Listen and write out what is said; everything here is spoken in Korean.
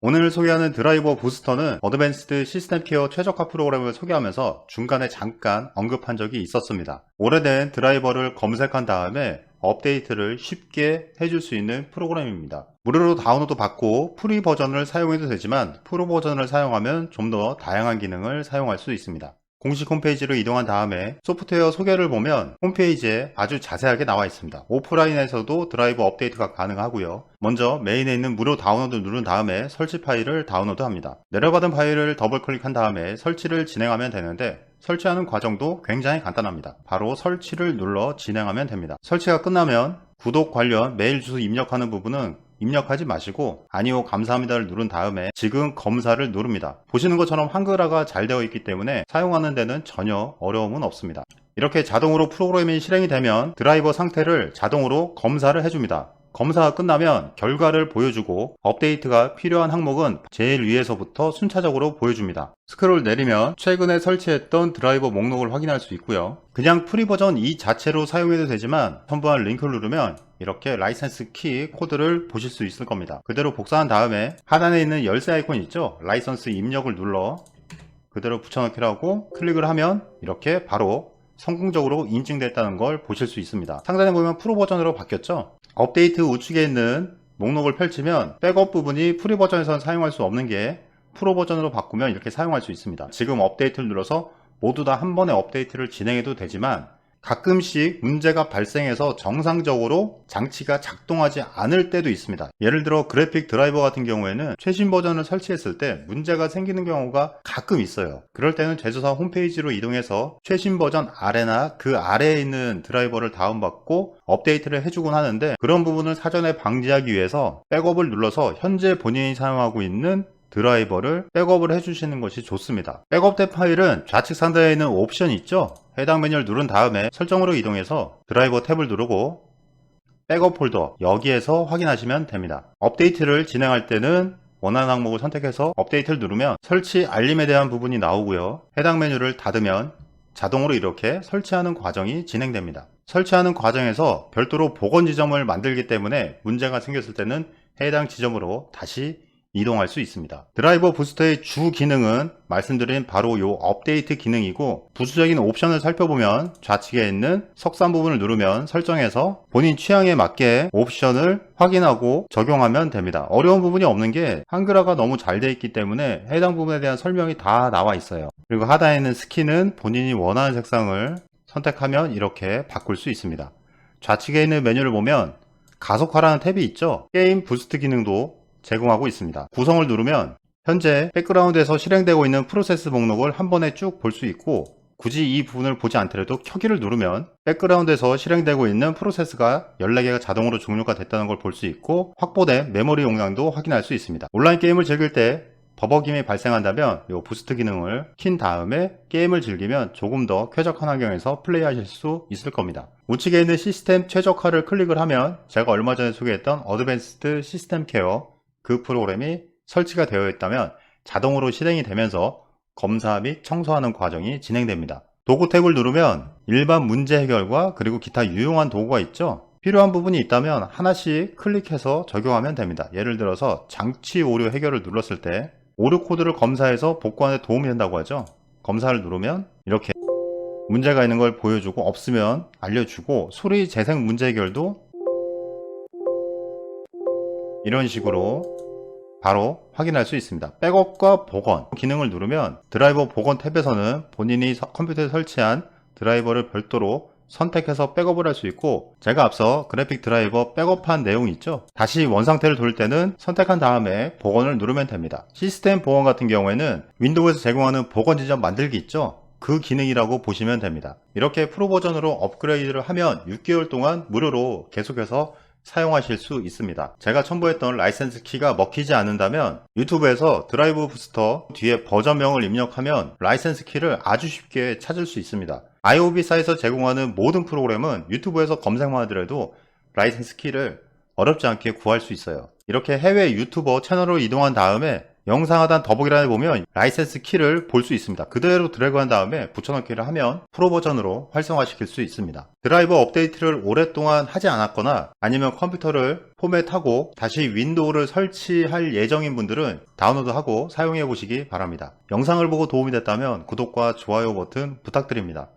오늘 소개하는 드라이버 부스터는 어드밴스드 시스템 케어 최적화 프로그램을 소개하면서 중간에 잠깐 언급한 적이 있었습니다. 오래된 드라이버를 검색한 다음에 업데이트를 쉽게 해줄 수 있는 프로그램입니다. 무료로 다운로드 받고 프리 버전을 사용해도 되지만 프로 버전을 사용하면 좀 더 다양한 기능을 사용할 수 있습니다. 공식 홈페이지로 이동한 다음에 소프트웨어 소개를 보면 홈페이지에 아주 자세하게 나와 있습니다. 오프라인에서도 드라이버 업데이트가 가능하고요. 먼저 메인에 있는 무료 다운로드 누른 다음에 설치 파일을 다운로드 합니다. 내려받은 파일을 더블 클릭한 다음에 설치를 진행하면 되는데 설치하는 과정도 굉장히 간단합니다. 바로 설치를 눌러 진행하면 됩니다. 설치가 끝나면 구독 관련 메일 주소 입력하는 부분은 입력하지 마시고 아니요 감사합니다를 누른 다음에 지금 검사를 누릅니다. 보시는 것처럼 한글화가 잘 되어 있기 때문에 사용하는 데는 전혀 어려움은 없습니다. 이렇게 자동으로 프로그램이 실행이 되면 드라이버 상태를 자동으로 검사를 해줍니다. 검사가 끝나면 결과를 보여주고 업데이트가 필요한 항목은 제일 위에서부터 순차적으로 보여줍니다. 스크롤 내리면 최근에 설치했던 드라이버 목록을 확인할 수 있고요. 그냥 프리 버전 이 자체로 사용해도 되지만 첨부한 링크를 누르면 이렇게 라이센스 키 코드를 보실 수 있을 겁니다. 그대로 복사한 다음에 하단에 있는 열쇠 아이콘 있죠? 라이선스 입력을 눌러 그대로 붙여넣기라고 클릭을 하면 이렇게 바로 성공적으로 인증됐다는 걸 보실 수 있습니다. 상단에 보면 프로 버전으로 바뀌었죠? 업데이트 우측에 있는 목록을 펼치면 백업 부분이 프리 버전에서는 사용할 수 없는 게 프로 버전으로 바꾸면 이렇게 사용할 수 있습니다. 지금 업데이트를 눌러서 모두 다 한 번에 업데이트를 진행해도 되지만 가끔씩 문제가 발생해서 정상적으로 장치가 작동하지 않을 때도 있습니다. 예를 들어 그래픽 드라이버 같은 경우에는 최신 버전을 설치했을 때 문제가 생기는 경우가 가끔 있어요. 그럴 때는 제조사 홈페이지로 이동해서 최신 버전 아래나 그 아래에 있는 드라이버를 다운받고 업데이트를 해주곤 하는데 그런 부분을 사전에 방지하기 위해서 백업을 눌러서 현재 본인이 사용하고 있는 드라이버를 백업을 해주시는 것이 좋습니다. 백업된 파일은 좌측 상단에 있는 옵션 있죠? 해당 메뉴를 누른 다음에 설정으로 이동해서 드라이버 탭을 누르고 백업 폴더 여기에서 확인하시면 됩니다. 업데이트를 진행할 때는 원하는 항목을 선택해서 업데이트를 누르면 설치 알림에 대한 부분이 나오고요. 해당 메뉴를 닫으면 자동으로 이렇게 설치하는 과정이 진행됩니다. 설치하는 과정에서 별도로 복원 지점을 만들기 때문에 문제가 생겼을 때는 해당 지점으로 다시 이동할 수 있습니다. 드라이버 부스터의 주 기능은 말씀드린 바로 이 업데이트 기능이고 부수적인 옵션을 살펴보면 좌측에 있는 석산 부분을 누르면 설정해서 본인 취향에 맞게 옵션을 확인하고 적용하면 됩니다. 어려운 부분이 없는 게 한글화가 너무 잘 되어 있기 때문에 해당 부분에 대한 설명이 다 나와 있어요. 그리고 하단에 있는 스킨은 본인이 원하는 색상을 선택하면 이렇게 바꿀 수 있습니다. 좌측에 있는 메뉴를 보면 가속화라는 탭이 있죠. 게임 부스트 기능도 제공하고 있습니다. 구성을 누르면 현재 백그라운드에서 실행되고 있는 프로세스 목록을 한 번에 쭉 볼 수 있고 굳이 이 부분을 보지 않더라도 켜기를 누르면 백그라운드에서 실행되고 있는 프로세스가 14개가 자동으로 종료가 됐다는 걸 볼 수 있고 확보된 메모리 용량도 확인할 수 있습니다. 온라인 게임을 즐길 때 버벅임이 발생한다면 이 부스트 기능을 킨 다음에 게임을 즐기면 조금 더 쾌적한 환경에서 플레이하실 수 있을 겁니다. 우측에 있는 시스템 최적화를 클릭을 하면 제가 얼마 전에 소개했던 어드밴스드 시스템 케어 그 프로그램이 설치가 되어 있다면 자동으로 실행이 되면서 검사 및 청소하는 과정이 진행됩니다. 도구 탭을 누르면 일반 문제 해결과 그리고 기타 유용한 도구가 있죠. 필요한 부분이 있다면 하나씩 클릭해서 적용하면 됩니다. 예를 들어서 장치 오류 해결을 눌렀을 때 오류 코드를 검사해서 복구하는 데 도움이 된다고 하죠. 검사를 누르면 이렇게 문제가 있는 걸 보여주고 없으면 알려주고 소리 재생 문제 해결도 이런 식으로 바로 확인할 수 있습니다. 백업과 복원 기능을 누르면 드라이버 복원 탭에서는 본인이 서- 컴퓨터에 설치한 드라이버를 별도로 선택해서 백업을 할 수 있고 제가 앞서 그래픽 드라이버 백업한 내용이 있죠? 다시 원상태를 돌릴 때는 선택한 다음에 복원을 누르면 됩니다. 시스템 복원 같은 경우에는 윈도우에서 제공하는 복원 지점 만들기 있죠? 그 기능이라고 보시면 됩니다. 이렇게 프로 버전으로 업그레이드를 하면 6개월 동안 무료로 계속해서 사용하실 수 있습니다. 제가 첨부했던 라이센스 키가 먹히지 않는다면 유튜브에서 드라이브 부스터 뒤에 버전명을 입력하면 라이센스 키를 아주 쉽게 찾을 수 있습니다. IOB사에서 제공하는 모든 프로그램은 유튜브에서 검색만 하더라도 라이센스 키를 어렵지 않게 구할 수 있어요. 이렇게 해외 유튜버 채널로 이동한 다음에 영상 하단 더보기란에 보면 라이센스 키를 볼 수 있습니다. 그대로 드래그한 다음에 붙여넣기를 하면 프로 버전으로 활성화시킬 수 있습니다. 드라이버 업데이트를 오랫동안 하지 않았거나 아니면 컴퓨터를 포맷하고 다시 윈도우를 설치할 예정인 분들은 다운로드하고 사용해 보시기 바랍니다. 영상을 보고 도움이 됐다면 구독과 좋아요 버튼 부탁드립니다.